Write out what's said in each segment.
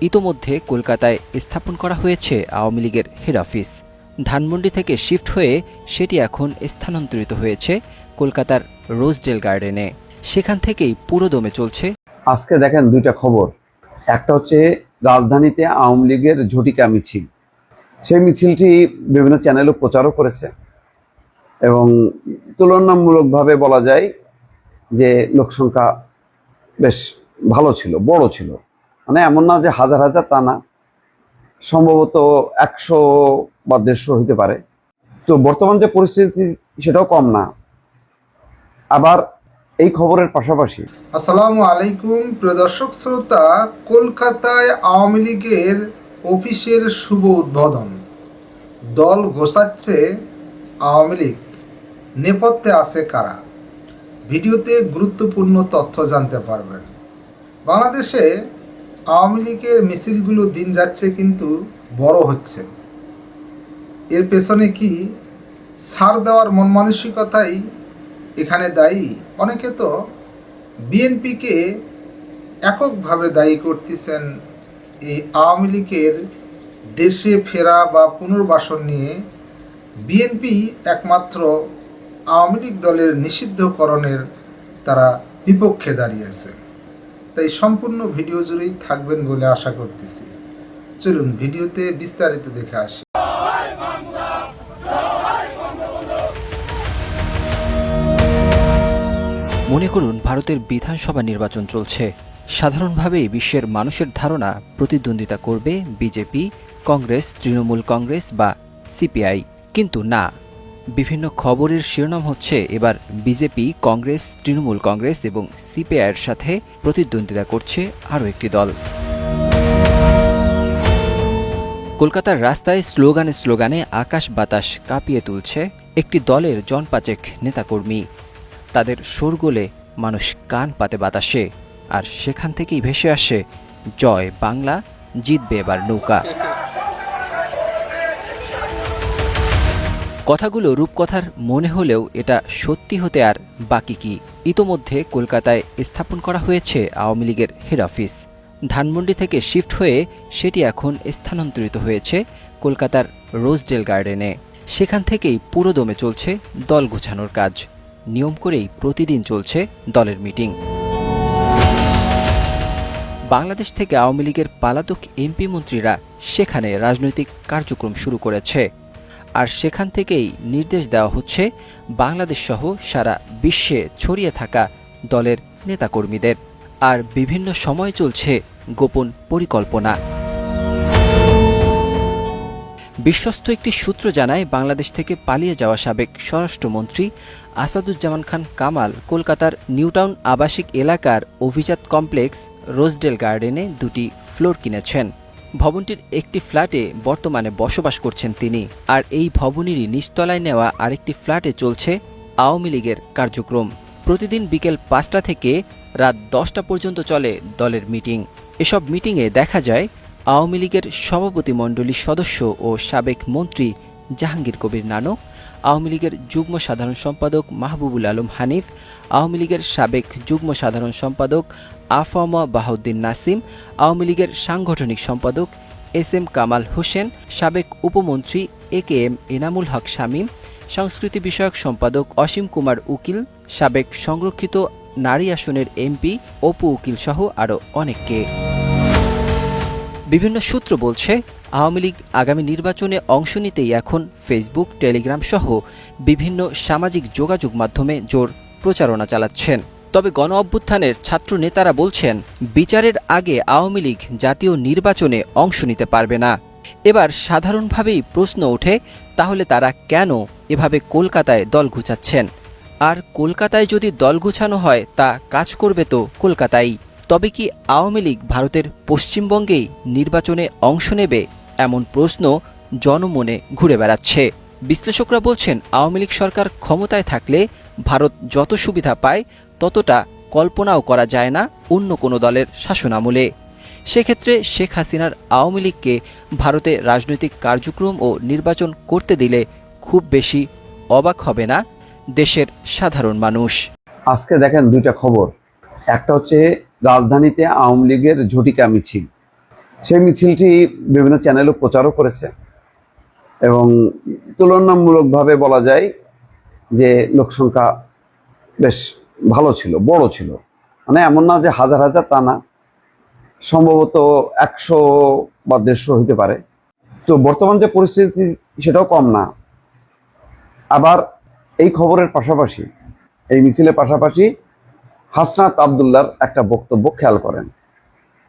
ইতোমধ্যে কলকাতায় স্থাপন করা হয়েছে আওয়ামী লীগের হেড অফিস। ধানমন্ডি থেকে শিফট হয়ে সেটি এখন স্থানান্তরিত হয়েছে কলকাতার রোজডেল গার্ডেনে। সেখান থেকেই পুরোদমে চলছে। আজকে দেখেন দুইটা খবর। একটা হচ্ছে রাজধানীতে আওয়ামী লীগের ঝটিকা মিছিল। সেই মিছিলটি বিভিন্ন চ্যানেলও প্রচারও করেছে। এবং তুলনামূলকভাবে বলা যায় যে লোকসংখ্যা বেশ ভালো ছিল, বড় ছিল। মানে এমন না যে হাজার হাজার তা না। সম্ভবত একশো বা দেড়শো হইতে পারে। তো বর্তমান যে পরিস্থিতি, সেটাও কম না। আবার এই খবরের পাশাপাশি আসসালামু আলাইকুম, প্রিয় দর্শক শ্রোতা, কলকাতায় আওয়ামী লীগের অফিসের শুভ উদ্বোধন। দল গোছাচ্ছে আওয়ামী লীগ। নেপথ্যে আছে কারা? ভিডিওতে গুরুত্বপূর্ণ তথ্য জানতে পারবেন। বাংলাদেশে আওয়ামী লীগের মিছিলগুলো দিন যাচ্ছে কিন্তু বড় হচ্ছে। এর পেছনে কি ছাড় দেওয়ার মন মানসিকতাই এখানে দায়ী? অনেকে তো বিএনপিকে এককভাবে দায়ী করতেছেন এই আওয়ামী লীগের দেশে ফেরা বা পুনর্বাসন নিয়ে। বিএনপি একমাত্র আওয়ামী লীগ দলের নিষিদ্ধকরণের তারা বিপক্ষে দাঁড়িয়েছে তাই সম্পূর্ণ ভিডিও জুড়েই থাকবেন বলে আশা করতেছি। চলুন ভিডিওতে বিস্তারিত দেখে আসি। মনে করুন, ভারতের বিধানসভা নির্বাচন চলছে। সাধারণভাবেই বিশ্বের মানুষের ধারণা প্রতিদ্বন্দ্বিতা করবে বিজেপি, কংগ্রেস, তৃণমূল কংগ্রেস বা সিপিআই। কিন্তু না বিভিন্ন খবরের শিরোনাম হচ্ছে, এবার বিজেপি, কংগ্রেস, তৃণমূল কংগ্রেস এবং সিপিআইয়ের সাথে প্রতিদ্বন্দ্বিতা করছে আরও একটি দল। কলকাতার রাস্তায় স্লোগানে স্লোগানে আকাশ বাতাস কাঁপিয়ে তুলছে একটি দলের জনপাচেক নেতাকর্মী। তাদের শোরগোলে মানুষ কান পাতে বাতাসে, আর সেখান থেকেই ভেসে আসে, জয় বাংলা, জিতবে এবার নৌকা। কথাগুলো রূপকথার মনে হলেও এটা সত্যি হতে আর বাকি কি? ইতোমধ্যে কলকাতায় স্থাপন করা হয়েছে আওয়ামী লীগের হেড অফিস। ধানমন্ডি থেকে শিফট হয়ে সেটি এখন স্থানান্তরিত হয়েছে কলকাতার রোজডেল গার্ডেনে। সেখান থেকেই পুরোদমে চলছে দল গোছানোর কাজ। নিয়ম করেই প্রতিদিন চলছে দলের মিটিং। বাংলাদেশ থেকে আওয়ামী লীগের পালাতক এমপি মন্ত্রীরা সেখানে রাজনৈতিক কার্যক্রম শুরু করেছে। আর সেখান থেকেই নির্দেশ দেওয়া হচ্ছে বাংলাদেশ সহ সারা বিশ্বে ছড়িয়ে থাকা দলের নেতাকর্মীদের। আর বিভিন্ন সময় চলছে গোপন পরিকল্পনা। বিশ্বস্ত একটি সূত্র জানায়, বাংলাদেশ থেকে পালিয়ে যাওয়া সাবেক স্বরাষ্ট্রমন্ত্রী আসাদুজ্জামান খান কামাল কলকাতার নিউটাউন আবাসিক এলাকার অভিজাত কমপ্লেক্স রোজডেল গার্ডেনে দুটি ফ্লোর কিনেছেন। ভবনটির একটি ফ্ল্যাটে বর্তমানে বসবাস করছেন তিনি, আর এই ভবনেরই নিচতলায় নেওয়া আরেকটি ফ্ল্যাটে চলছে আওয়ামী লীগের কার্যক্রম। প্রতিদিন বিকেল পাঁচটা থেকে রাত দশটা পর্যন্ত চলে দলের মিটিং। এসব মিটিংয়ে দেখা যায়, আওয়ামী লীগের সভাপতি মণ্ডলীর সদস্য ও সাবেক মন্ত্রী জাহাঙ্গীর কবির নানক আওয়ামী লীগের যুগ্ম সাধারণ সম্পাদক মাহবুবুল আলম হানিফ, আওয়ামী লীগের সাবেক যুগ্ম সাধারণ সম্পাদক আফামা বাহাউদ্দিন নাসিম, আওয়ামী লীগের সাংগঠনিক সম্পাদক এস এম কামাল হোসেন, সাবেক উপমন্ত্রী A K M Enamul Haque Shamim, সংস্কৃতি বিষয়ক সম্পাদক অসীম কুমার উকিল, সাবেক সংরক্ষিত নারী আসনের এমপি অপু উকিল সহ আরও অনেককে। বিভিন্ন সূত্র বলছে, আওয়ামী লীগ আগামী নির্বাচনে অংশ নিতেই এখন ফেসবুক টেলিগ্রাম সহ বিভিন্ন সামাজিক যোগাযোগ মাধ্যমে জোর প্রচারণা চালাচ্ছেন। তবে গণ অভ্যুত্থানের ছাত্র নেতারা বলছেন, বিচারের আগে আওয়ামী লীগ জাতীয় নির্বাচনে অংশ নিতে পারবে না। এবার সাধারণভাবেই প্রশ্ন ওঠে, তাহলে তারা কেন এভাবে কলকাতায় দল ঘুচাচ্ছেন আর কলকাতায় যদি দল গুছানো হয়, তা কাজ করবে তো কলকাতায় তবে কি আওয়ামী লীগ ভারতের পশ্চিমবঙ্গেই নির্বাচনে অংশ নেবে এমন প্রশ্ন জনমনে ঘুরে বেড়াচ্ছে। বিশ্লেষকরা বলছেন, আওয়ামী লীগ সরকার ক্ষমতায় থাকলে ভারত যত সুবিধা পায়, ততটা কল্পনাও করা যায় না অন্য কোনো দলের শাসনামলে। সেক্ষেত্রে শেখ হাসিনার আওয়ামী লীগকে ভারতে রাজনৈতিক কার্যক্রম ও নির্বাচন করতে দিলে খুব বেশি অবাক হবে না দেশের সাধারণ মানুষ। আজকে দেখেন দুইটা খবর। একটা হচ্ছে রাজধানীতে আওয়ামী লীগের ঝটিকা মিছিল। সেই মিছিলটি বিভিন্ন চ্যানেলও প্রচারও করেছে এবং তুলনামূলকভাবে বলা যায় যে লোকসংখ্যা বেশ ভালো ছিল, বড় ছিল। মানে এমন না যে হাজার হাজার তা না, সম্ভবত একশো বা দেড়শো হইতে পারে। তো বর্তমান যে পরিস্থিতি, সেটাও কম না। আবার এই খবরের পাশাপাশি, এই মিছিলের পাশাপাশি হাসনাত আবদুল্লার একটা বক্তব্য খেয়াল করেন।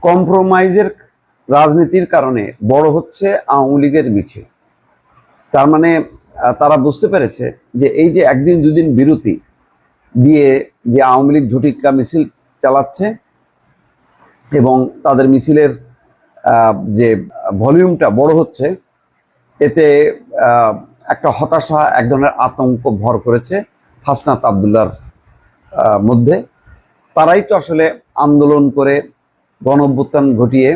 কম্প্রোমাইজের রাজনীতির কারণে বড় হচ্ছে আওয়ামী লীগের মিছিল তার মানে তারা বুঝতে পেরেছে যে এই যে একদিন দুদিন বিরতি দিয়ে যে আওয়ামী লীগ ঝুটিকা মিছিল চালাচ্ছে এবং তাদের মিছিলের যে ভলিউমটা বড় হচ্ছে, এতে একটা হতাশা, এক ধরনের আতঙ্ক ভর করেছে হাসনাত আবদুল্লার মধ্যে। তারাই তো আসলে আন্দোলন করে গণ ঘটিয়ে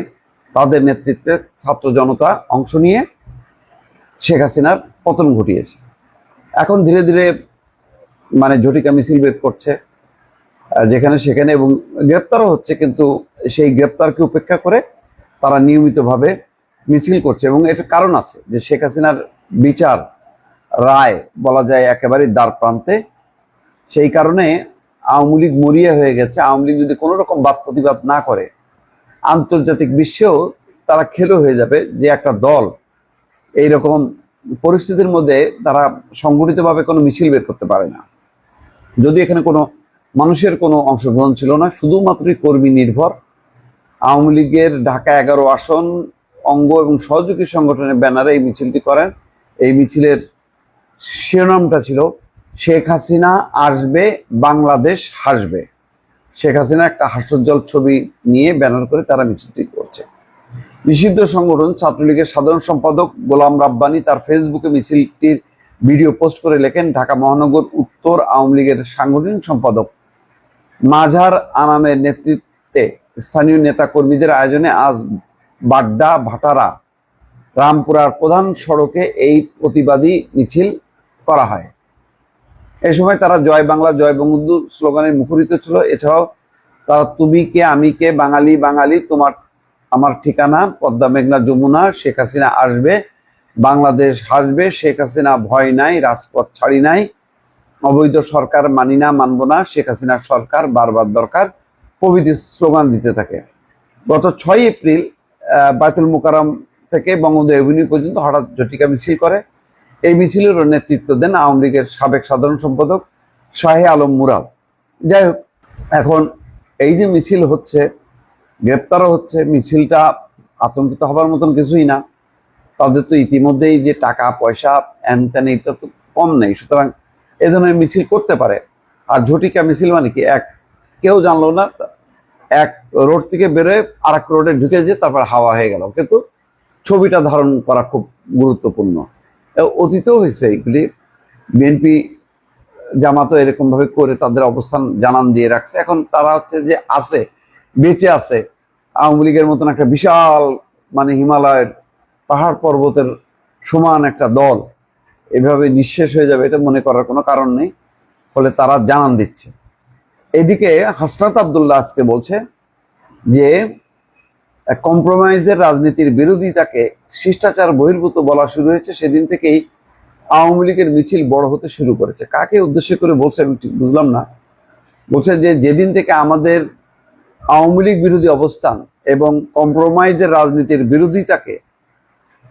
তাদের নেতৃত্বে ছাত্র জনতা অংশ নিয়ে শেখ হাসিনার পতন ঘটিয়েছে। এখন ধীরে ধীরে মানে ঝটিকা মিছিল বের করছে যেখানে সেখানে এবং গ্রেপ্তারও হচ্ছে কিন্তু সেই গ্রেপ্তারকে উপেক্ষা করে তারা নিয়মিতভাবে মিছিল করছে এবং এটার কারণ আছে যে শেখ হাসিনার বিচার, রায় বলা যায় একেবারে দ্বার প্রান্তে। সেই কারণে আওয়ামী লীগ মরিয়া হয়ে গেছে, আওয়ামী লীগ যদি কোনো রকম বাদ প্রতিবাদ না করে, আন্তর্জাতিক বিশ্বেও তারা খেলো হয়ে যাবে যে একটা দল। এই রকম পরিস্থিতির মধ্যে তারা সংগঠিতভাবে কোনো মিছিল বের করতে পারে না। যদি এখানে কোনো মানুষের কোনো অংশগ্রহণ ছিল না, শুধুমাত্রই কর্মী নির্ভর, আওয়ামী লীগের ঢাকা এগারো আসন, অঙ্গ এবং সহযোগী সংগঠনের ব্যানারে এই মিছিলটি করেন। এই মিছিলের শিরোনামটা ছিল শেখ হাসিনা আসবে, বাংলাদেশ হাসবে। শেখ হাসিনা একটা হাস্যোজ্জ্বল ছবি নিয়ে ব্যানার করে তারা মিছিলটি করছে। নিষিদ্ধ সংগঠন ছাত্রলীগের সাধারণ সম্পাদক গোলাম রাব্বানি তার ফেসবুকে মিছিলটির ভিডিও পোস্ট করে লেখেন, ঢাকা মহানগর উত্তর আওয়ামী লীগের সাংগঠনিক সম্পাদক মাঝার আনামের নেতৃত্বে স্থানীয় নেতা কর্মীদের আয়োজনে আজ বাড্ডা ভাটারা রামপুরার প্রধান সড়কে এই প্রতিবাদী মিছিল করা হয়। এই সময় তারা জয় বাংলা জয় বঙ্গবন্ধু স্লোগানে মুখরিত ছিল। এছাড়াও তারা তুমি কে আমি কে বাঙালি বাঙালি তোমার আমার ঠিকানা পদ্মা মেঘনা যমুনা শেখ হাসিনা আসবে বাংলাদেশ হাসবে শেখ হাসিনা ভয় নাই রাজপথ ছাড়ি নাই অবৈধ সরকার মানি না মানব না শেখ হাসিনার সরকার বারবার দরকার প্রভৃতি স্লোগান দিতে থাকে। গত ছয় এপ্রিল আহ, বায়তুল মোকারম থেকে বঙ্গবন্ধু এভিনিউ পর্যন্ত হঠাৎ জটিকা মিছিল করে। এই মিছিলেরও নেতৃত্ব দেন আওয়ামী লীগের সাবেক সাধারণ সম্পাদক শাহে আলম মুরাদ। যাই হোক, এখন এই যে মিছিল হচ্ছে, গ্রেপ্তারও হচ্ছে, মিছিলটা আতঙ্কিত হবার মতন কিছুই না। তাদের তো ইতিমধ্যেই যে টাকা, পয়সা হ্যান ত্যান এটা তো কম নেই। সুতরাং এ ধরনের মিছিল করতে পারে। আর ঝটিকা মিছিল মানে কি? এক, কেউ জানলো না, এক রোড থেকে বেরোয় আর এক রোডে ঢুকে যে তারপর হাওয়া হয়ে গেল। কিন্তু ছবিটা ধারণ করা খুব গুরুত্বপূর্ণ। অতীতেও হয়েছে এগুলি। বিএনপি জামাতও এরকমভাবে করে তাদের অবস্থান জানান দিয়ে রাখছে। এখন তারা হচ্ছে যে আছে, বেঁচে আছে, আওয়ামী লীগের মতন একটা বিশাল মানে হিমালয়ের পাহাড় পর্বতের সমান একটা দল, এভাবে নিঃশেষ হয়ে যাবে এটা মনে করার কোনো কারণ নেই, ফলে তারা জানান দিচ্ছে। এদিকে হাসনাত আবদুল্লাহ আজকে বলছে যে কম্প্রোমাইজের রাজনীতির বিরোধিতাকে শিষ্টাচার বহির্ভূত বলা শুরু হয়েছে, সেদিন থেকেই আওয়ামী লীগের মিছিল বড় হতে শুরু করেছে। কাকে উদ্দেশ্য করে বলছে আমি ঠিক বুঝলাম না। বলছে যে, যেদিন থেকে আমাদের আওয়ামী লীগ বিরোধী অবস্থান এবং কম্প্রোমাইজের রাজনীতির বিরোধিতাকে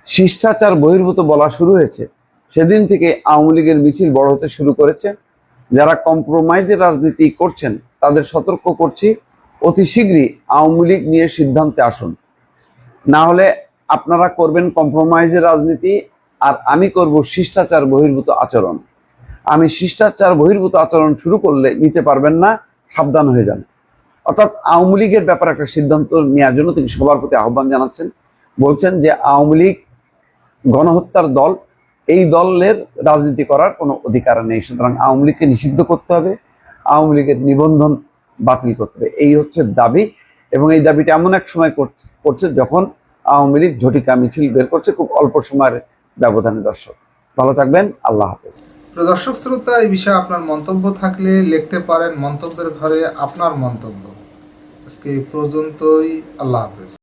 শিষ্টাচার বহির্ভূত বলা শুরু হয়েছে, সেদিন থেকে আওয়ামী লীগের মিছিল বড় হতে শুরু করেছে। যারা কম্প্রোমাইজের রাজনীতি করছেন, তাদের সতর্ক করছি অতি শীঘ্রই আওয়ামী লীগ নিয়ে সিদ্ধান্তে আসুন। না হলে আপনারা করবেন কম্প্রোমাইজের রাজনীতি আর আমি করব শিষ্টাচার বহির্ভূত আচরণ। আমি শিষ্টাচার বহির্ভূত আচরণ শুরু করলে নিতে পারবেন না, সাবধান হয়ে যান। অর্থাৎ আওয়ামী লীগের ব্যাপারে একটা সিদ্ধান্ত নেওয়ার জন্য তিনি সবার প্রতি আহ্বান জানাচ্ছেন। বলছেন যে আওয়ামী লীগ গণহত্যার দল, এই দলের রাজনীতি করার কোনো অধিকার নেই। সুতরাং আওয়ামী লীগকে নিষিদ্ধ করতে হবে। আওয়ামী লীগের নিবন্ধন বাতিল করতে হবে। এই হচ্ছে দাবি এবং এই দাবিটা এমন এক সময় করছে- যখন আওয়ামী লীগ ঝটিকা মিছিল বের করছে খুব অল্প সময়ের ব্যবধানে দর্শক। ভালো থাকবেন, আল্লাহ হাফেজ। দর্শক শ্রোতা, এই বিষয়ে আপনার মন্তব্য থাকলে লিখতে পারেন মন্তব্যের ঘরে আপনার মন্তব্য। আজকে এই পর্যন্তই, আল্লাহ হাফেজ।